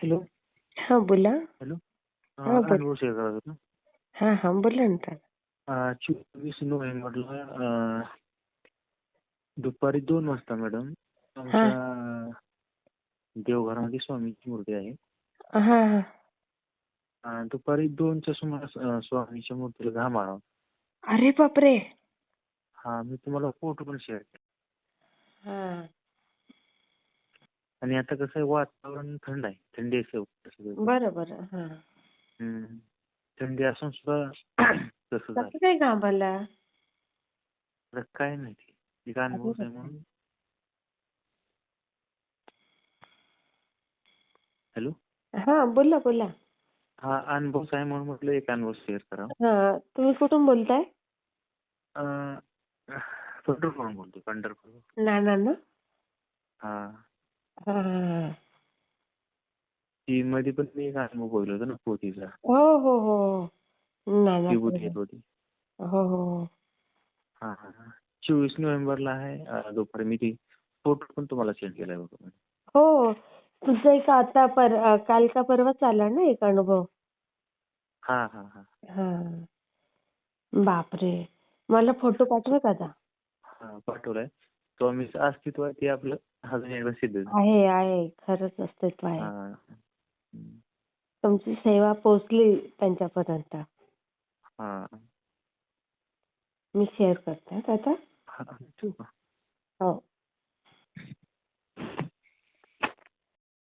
Hello. हा बोला. Hello. हा, बोल. होता हा हा बोला ना ताई. अं, चोवीस नोव्हेंबरला अं, दुपारी दोन वाजता मॅडम आमच्या देवघरामध्ये स्वामीची मूर्ती आहे. हा हा अं, दुपारी दोनच्या सुमारास अं, स्वामीच्या मूर्तीला घाम आला अरे बापरे! हा मी तुम्हाला फोटो पण शेअर हा. आणि आता कसं आहे वातावरण थंड आहे. थंडी आहे सगळं. बरं बरं हा. हम्म. थंडी असून सुद्धा तसं झालं. कसं काय आता काय माहिती. एक अनुभव आहे म्हणून. हॅलो? हा बोला बोला. हा अनुभव आहे म्हणून म्हटलं एक अनुभव शेअर करा. हा तुम्ही कुठून बोलताय? पंढरपूर बोलतो पंढरपूर. नाना ना? हा. ती मध्ये पण मी एक अनुभव बघितला होता ना पोतीचा हो हो हो. हो हो हो. चोवीस नोव्हेंबरला आहे दुपारी मी ती फोटो पण तुम्हाला सेंड केलाय बघा हो. तुझं एक आता पर काल का परवाच आला ना एक अनुभव? हा हा हा. हा. बापरे. मला फोटो पाठवा का आता हा पाठवलाय. स्वामीचं अस्तित्व आहे ते आपलं. आहे आहे. खरंच अस्तित्व आहे. तुमची सेवा पोहोचली त्यांच्यापर्यंत. हा. मी शेअर करते हं. आता हो.